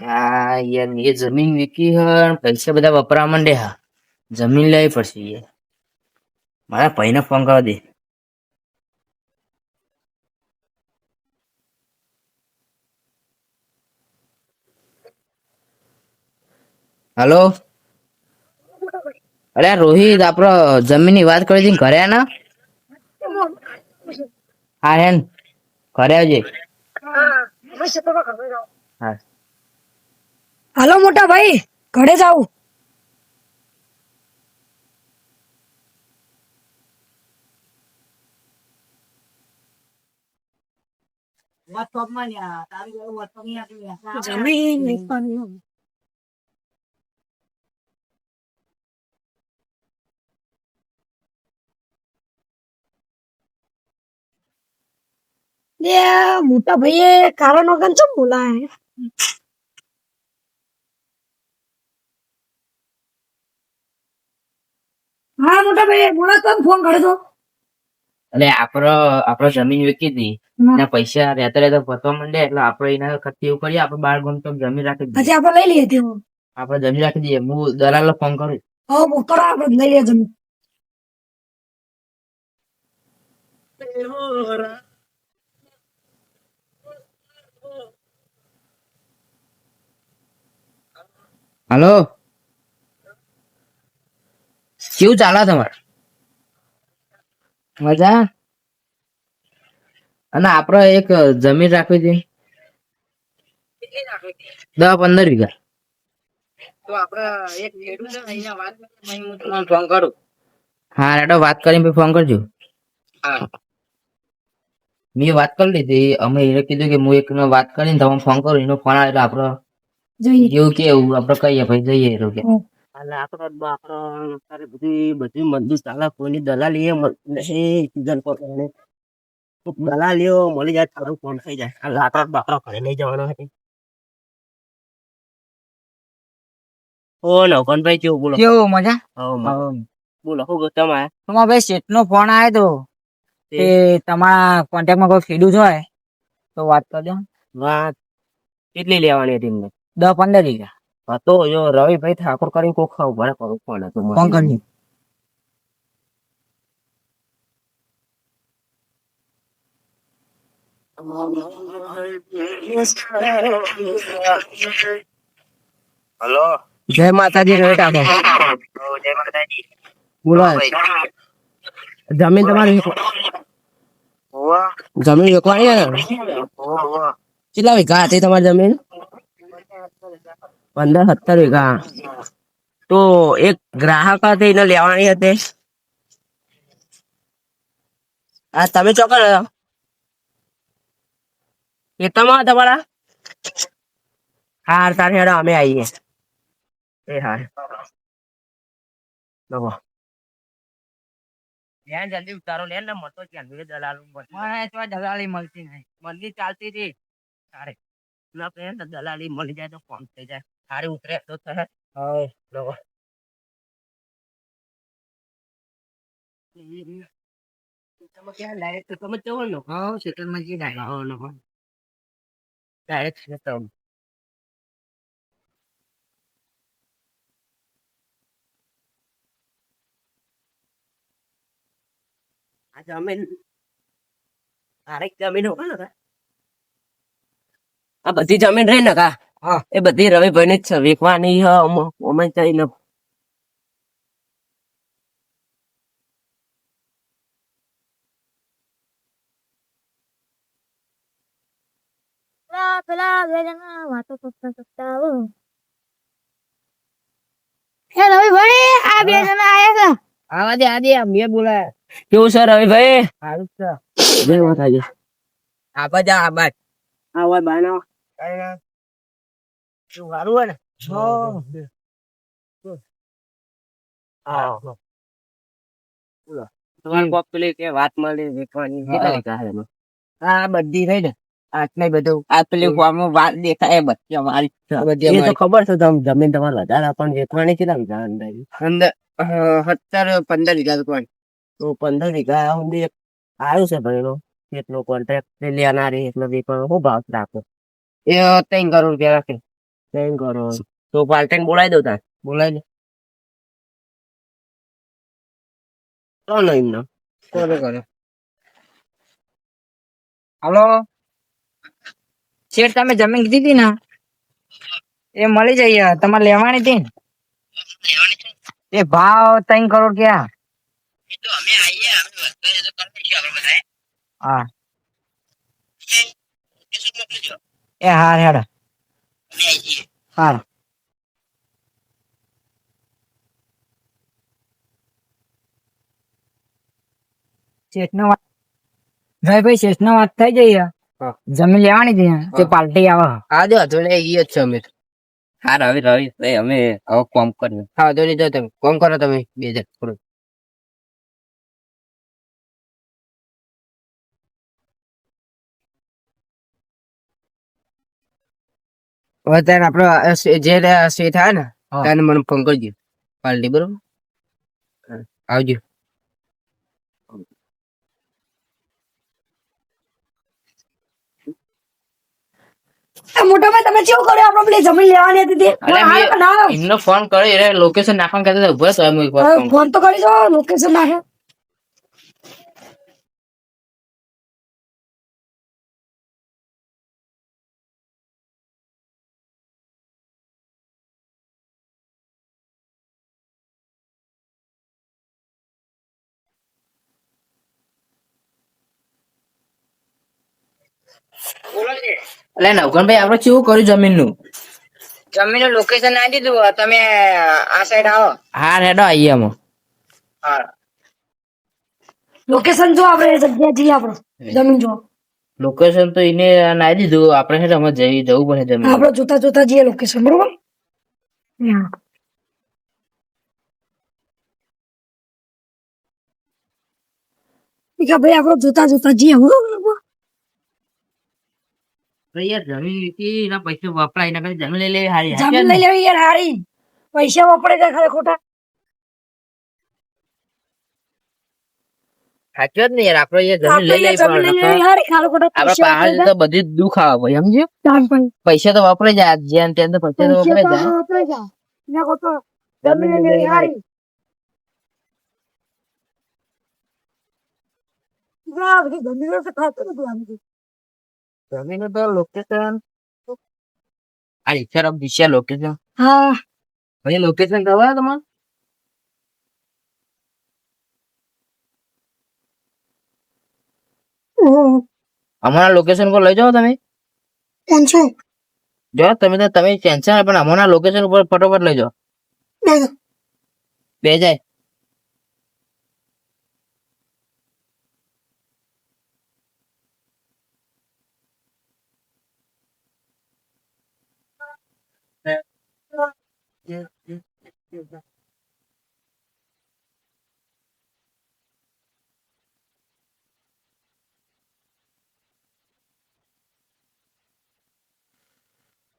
આ યાર એ જમીન વેચી હ પૈસા બધા વપરાવા માંડે હા. જમીન લેવી પડશે મારા ભાઈને ફોન કરવા દે. હેલો? અરે રોહિત, આપડે જમીનની વાત કરી હતી ઘરે ના હા, હેન. ઘરે આવજે. હા. હાલો મોટા ભાઈ ઘરે જાઉં જમીન. મોટા ભાઈએ કારણ વગર ચમ બોલાય હા મોટા ભાઈ બોલો તો ફોન કર્યો તો એટલે આપડે આપડે જમીન વેચી દી. ને. પૈસા રહેતા રહેતા પતવા માંડે એટલે આપડે એના ખર્ચે એવું કરીએ આપડે બાર ગમતો તો જમીન રાખી દઈએ પછી આપણે લઈ લઈએ તેવું આપડે જમીન રાખી દઈએ. હું દલાલ ફોન કરું. હા કરો આપડે લઈ લઈએ જમીન. હાલો. કેવું ચાલે તમારે. મજા? અને આપણે એક જમીન રાખવી હતી. દસ પંદર વીઘા. તો આપડે એક ખેડૂત છે અહીંયા વાત હું તમને ફોન કરું. હા રેડો વાત કરીને પછી ફોન કરજો. હા. મેં વાત કરી લીધી અમે એને કીધું કે હું એક વાત કરીને તમે ફોન કરું એનો ફોન આવે એટલે આપડે એવું જેવું કે આપડે કહીએ ભાઈ જઈએ એ લોકો હમ. એટલે આપડે બાપડો બધી બધી મંદિર ચાલે કોઈની દલાલી એ સીઝન પર દલાલીઓ મળી જાય તારું ફોન થઈ જાય? આ લાકડા બાકડા ઘરે લઈ જવાનો હતી ઓ નવકનભાઈ કેવું બોલો? કેવું મજા? બોલો શું તમારે તમે? તમારા ભાઈ શેઠનો ફોન આવ્યો તો કે તમારા કોન્ટેક્ટમાં કોઈ ખેડૂત હોય તો વાત કરજો. વાત કેટલી લેવાની હતી દસ પંદર વીઘા. હા તો જો રવિભાઈ ઠાકોર કરીને કોક ખાવ ભરે કરું ફોન હતું હલો? જય માતાજી ઠાકોર. જય માતાજી. બોલો જમીન તમારી જમીન વેકવાની છે ને? કેટલા વીઘા હતી તમારી જમીન? પંદર સત્તર વીઘા. તો એક ગ્રાહક હતી એને લેવાની હતી હા તમે ચોક્કસ ખેતરમાં તમારા? હાર તારે હેડો અમે આવીએ. એ હા. લેન જલ્દી ઉતારો લેન ને મતો ક્યાં? મેં દલાલ મને તો દલાલી મળતી નહીં. મંદી ચાલતી હતી. તારે. ના દલાલી મળી જાય તો ફોન થઈ જાય? સારી ઉતરે તો થાય હવે લખો તમે ક્યાં લાયક તો તમે જવો ને હા સેટલમાં જઈ જાય હા લખો ડાયરેક્ટ સેટલ આ જમીન તારીખ જમીન હોય ને કા? આ બધી જમીન રહી ને કા હા. એ બધી રવિભાઈ ની જ છે વેકવાની હ અમ- અમે જઈને. કેવું છે રવિભાઈ? સારું છે. જય માતાજી આબા જા આ હોય બાનો શું સારું હોય. ને વાત મળી વેચવાની બધી થઈ ને. આટલે બધું. આ ફોર્મમાં વાત દેખાય બધી અમારી. બધી તો ખબર છે તમે જમીન તમારે વધારે પણ વેચવાની કેટલા વીઘા અંદર? સત્તર પંદર વીઘા કોઈ તો પંદર વીઘા સુધી એક આવ્યું છે ભાઈનો એટલો કોન્ટ્રાક્ટ લેનારી એટલો વેચવાનો શું ભાવ રાખો એ ત્રણ કરોડ રૂપિયા રાખે. ત્રણ કરો. તો પાલટેન બોલાવી દઉં તાર. બોલાવી દે તો નહીં એમનો કોને કરે હાલો? શેઠ તમે જમીન કીધી હતી ને? એ મળી જઈએ તમારે લેવાની હતી એ ભાવ ત્રણ કરોડ ક્યાં? હા. એ હાર હેડ નો વાત ભાઈ ભાઈ શેઠ વાત થઈ જઈ હા. જમીન લેવાની હતી તે પાર્ટી આવે. હા જો તો ને ઈ જ છે અમે. હા રવિ રવિ. ભાઈ અમે હવે કોમ કર્યું હા તમે. કોમ કરો તમે બે હજાર કરો અત્યારે આપડે અ, જે રે- થાય ને તને મને ફોન કરજો. પાર્ટી બરોબર? આવજો. મોટા ભાઈ તમે કેવું કર્યો આપણો પેલી જમીન લેવાની હતી તે. એમનો ફોન કર્યો એટલે લોકેશન નાખવાનું કહેતા હતા ઊભા હવે ફોન તો કરી દો લોકેશન નાખે. એટલે નવગણભાઈ આપડે કેવું કર્યું જમીનનું જમીનનું લોકેશન નાખી દીધું તમે આ સાઈડ આવો. હા રેડો આવીએ અમે લોકેશન જો આપણે જગ્યા જઈએ આપણે. જમીન જો. લોકેશન તો એને નાખી દીધું આપણે છે અમે જઈ જવું પડે જમીન. આપણે જોતા જોતા જઈએ લોકેશન બરોબર? હા. ભાઈ આપણે જોતા જોતા જઈએ બરોબર? યાર જમીન વેચી એના પૈસા વપરાય એના કરતા જમીન લઈ લેવી હારી જમીન લઈ લેવી યાર હારી. પૈસા વાપરે જાય ખરે ખોટા. સાચો જ ને યાર આપણે યાર જમીન લઈ યાર જમીન લઈ લેવી લેવી હારી ખાલી ખોટા આપડે પૈસા વાપરે પહાડ તો બધી દુખ આવે ભાઈ સમજ્યો? પૈસા તો વપરાય જાય જ્યાં ત્યાં તો પૈસા તો વપરાય જાય. જમીન લેવી હારી. બધી જમીન ખાતું નથી તો. તો લોકેશન આ ઈચ્છા ઓફ દિશા લોકેશન હા. ભાઈ લોકેશન ખબર તમારે અમારા લોકેશન પર લઈ જાઓ તમે. કોણ છો? જો તમે તો તમે ટેન્શન પણ અમારા લોકેશન ઉપર ફટોફટ લઈ જાઓ. બે જાય.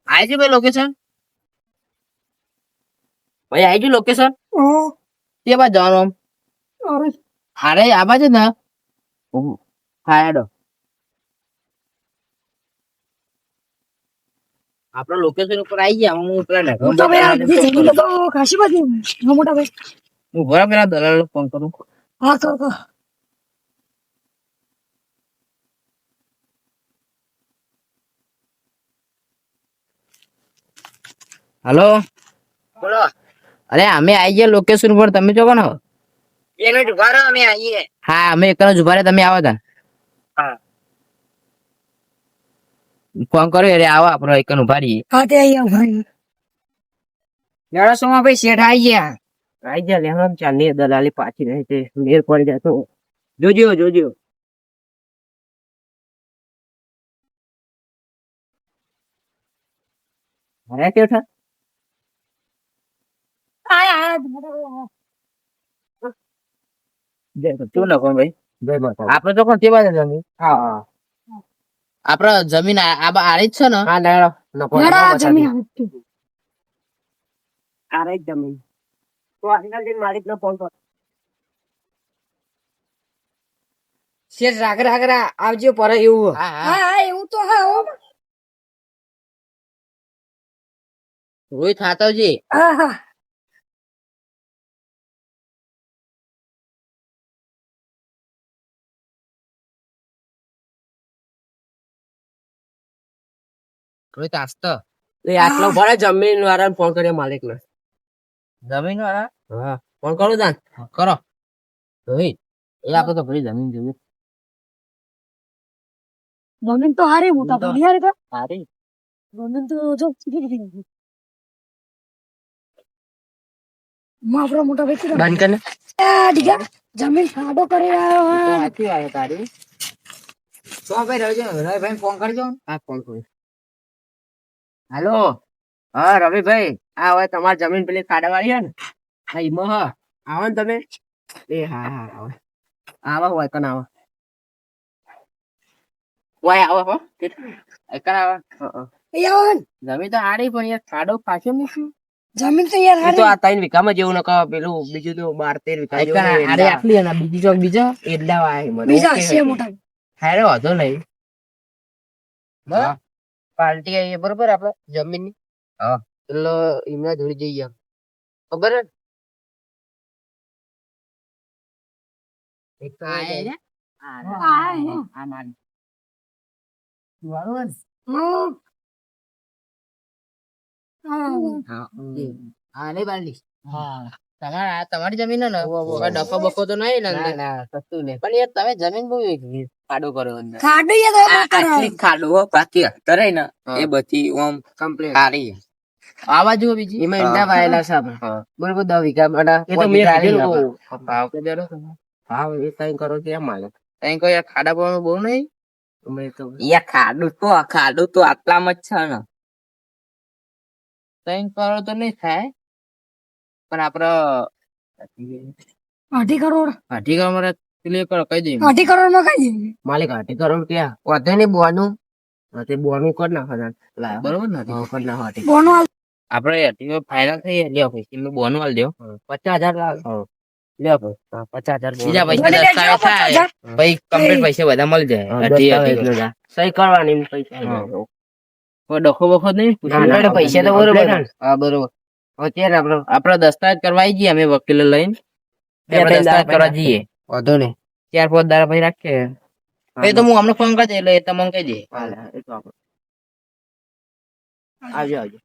આવી છે ભાઈ લોકેશન ભાઈ આવી ગયું લોકેશન તે બાજુ જવાનું અરે, આ બાજુ ને. હા હેડો. આપણા લોકેશન ઉપર આવી ગયા હું પેલા હું તો ભાઈ તો ખાસી બધી. હું મોટા ભાઈ. હું ભરા પેલા દલાલ ફોન કરું. હા કર કર હેલો? બોલો. અરે અમે આવી ગયા લોકેશન ઉપર. તમે જો ને બે મિનિટ ઊભા રહો અમે આવીએ હા અમે એક જ ઊભા રહ્યા. તમે આવો તા હા. ફોન કર્યો એટલે આવો આપણે એક ઊભા રહીએ. હા તે અહીંયા ભાઈ લેડો સોમાં ભાઈ શેઠ આવી ગયા? આઈ ગયા લેવાનો ચાંદી દલાલી પાછી રહી છે. મેર પડી જાય તો. જોજો જોજો. અરે કેઠા ભાઈ. ભાઈ આપણે તો કોણ તે બાજુ જમીન હા હા. આપડે જમીન આરી જ છે ને? હા જમીન આવી. જ જમીન. તો આજકાલ દિન માલિક નો ફોન કર. શેઠ રાગ રાગ આવજો પર એવું. હા હા. એવું તો હા હો. રોહિત હાતવજી હા હા. રોહિત આસ્તો એ આટલો ભરે જમીન વાળાને ફોન કર્યો માલિક ને જમીન વાળા હા ફોન કરો તાન. કરો. રોહિત એ આપડે તો ભાઈ જમીન જોયું જમીન તો હારી મોટા ભાઈ. યાર તો? સારી જમીન તો જો માં આપણો મોટા ભાઈ બંધ કર આ ડીગા જમીન ખાડો કરી આવ્યો. હે. સાચી વાત તારી? તો ભાઈ રવિ રવિભાઈ ફોન કરજો. હા ફોન કર્યો હાલો. હા રવિભાઈ આ હવે તમારી જમીન પેલી ખાડાવાળી હે ને? હા ઈમાં હા. આવો ને તમે. એ હા હા આવો. આવો હોય કન આવો. વાય આવો હો. એકર આવો. જમીન તો હારી પણ યાર ખાડો પાછો મૂક્યું જમીન તો યાર એ તો આ ત્રણ વીઘામાં જેવું ન કહો પેલું બીજું તો બાર તેર વીઘા જેવું આરે આટલી અને બીજી ચોક બીજો? એટલા વાય મને. બીજા છે મોટા. હારે વાંધો નહીં. બરાબર પાર્ટી આવી બરોબર? આપડે જમીનની હા. એટલે એમના જોડે જઈએ ખબર. તમારા તમારી જમીન ડફો ડખો તો નહીં પણ યાર તમે જમીન બહુ. ખાડો કર્યો અંદર. ખાડો યાર તો આટલી ખાડો બાકી કરે ને એ બધી ઓમ Complete. સારી આ બાજુ બીજી? એમાં ઈંડા વાયેલા છે આપણે. બરોબર દસ વીઘા માટે એ તો મેં કીધેલું. ભાવ કે જરો ભાવ એ કઈ કરો કેમ માલે તઈ કોઈ ખાડા પડવાનું બહુ નહીં? ખાડું તો યા ખાડું તો ખાડું તો આટલામાં જ છે ને. તઈ કરો તો નહીં થાય. પણ આપડે અઢી કરોડ. અઢી ગામ મારે કરો કહી દઈએ અઢી કરોડમાં કઈ દે માલિક હાટી કરો ક્યાં? વધે નહીં બોનું તે બોનું કર નાખો બરોબર ને હા, કર નાખો હાટી. બોનો હાલ. આપડે અઢી ફાઇનલ થઈ લ્યો પછી. એમને બોનું આલ દો પચાસ હજાર લાવ. લ્યો ભાઈ. પચાસ હજાર બીજા પૈસા દસ્તાવેજ થાય. પચાસ કમ્પ્લીટ પૈસા બધા મળી જાય. અઢી દસ્તાવેજ અઢી. લેજા. સહી કરવાની પૈસા. કોઈ ડખો બખો નહીં? પૈસા તો બરોબર. હા બરોબર. અત્યારે આપણે આપડે દસ્તાવેજ કરવા આવી જઈએ અમે વકીલો લઈને. દસ્તાવેજ કરવા જઈએ. વધો ને ચાર પાંચ દાડા પછી રાખીએ. એ તો હું હમણાં ફોન કરજે એટલે એ તો કહી દે. આવજો આવજો.